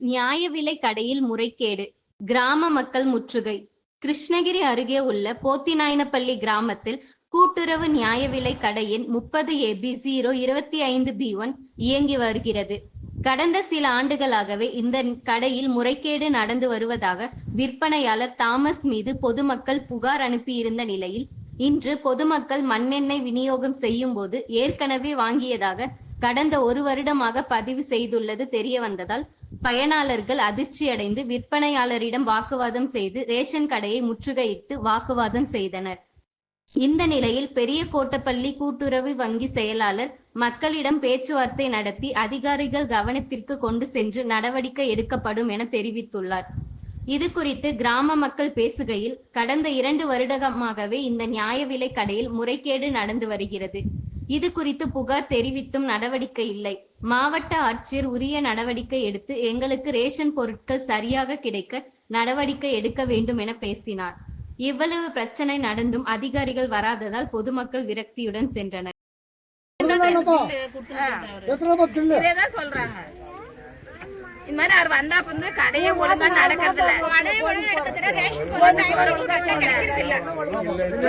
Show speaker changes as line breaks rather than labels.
நியாய விலை கடையில் முறைகேடு. கிராம மக்கள் முற்றுகை. கிருஷ்ணகிரி அருகே உள்ள போத்திநாயனப்பள்ளி கிராமத்தில் கூட்டுறவு நியாய விலை கடையின் முப்பது ஏபி ஜீரோ இருபத்தி ஐந்து பி ஒன் இயங்கி வருகிறது. கடந்த சில ஆண்டுகளாகவே இந்த கடையில் முறைகேடு நடந்து வருவதாக விற்பனையாளர் தாமஸ் மீது பொதுமக்கள் புகார் அனுப்பியிருந்த நிலையில் இன்று பொதுமக்கள் மண்ணெண்ணெய் விநியோகம் செய்யும் போது ஏற்கனவே வாங்கியதாக கடந்த ஒரு வருடமாக பதிவு செய்துள்ளது தெரிய வந்ததால் பயனாளர்கள் அதிர்ச்சியடைந்து விற்பனையாளரிடம் வாக்குவாதம் செய்து ரேஷன் கடையை முற்றுகையிட்டு வாக்குவாதம் செய்தனர். இந்த நிலையில் பெரிய கோட்டப்பள்ளி கூட்டுறவு வங்கி செயலாளர் மக்களிடம் பேச்சுவார்த்தை நடத்தி அதிகாரிகள் கவனத்திற்கு கொண்டு சென்று நடவடிக்கை எடுக்கப்படும் என தெரிவித்துள்ளார். இது குறித்து கிராம மக்கள் பேசுகையில் கடந்த இரண்டு வருடமாகவே இந்த நியாய விலை கடையில் முறைகேடு நடந்து வருகிறது. இது குறித்து புகார் தெரிவித்தும் நடவடிக்கை இல்லை. மாவட்ட ஆட்சியர் உரிய நடவடிக்கை எடுத்து எங்களுக்கு ரேஷன் பொருட்கள் சரியாக கிடைக்க நடவடிக்கை எடுக்க வேண்டும் என பேசினார். இவ்வளவு பிரச்சனை நடந்தும் அதிகாரிகள் வராததால் பொதுமக்கள் விரக்தியுடன் சென்றனர்.
இந்த மாதிரி அவர் வந்தா வந்து கடையே ஒழுங்கா நடக்கிறது இல்ல.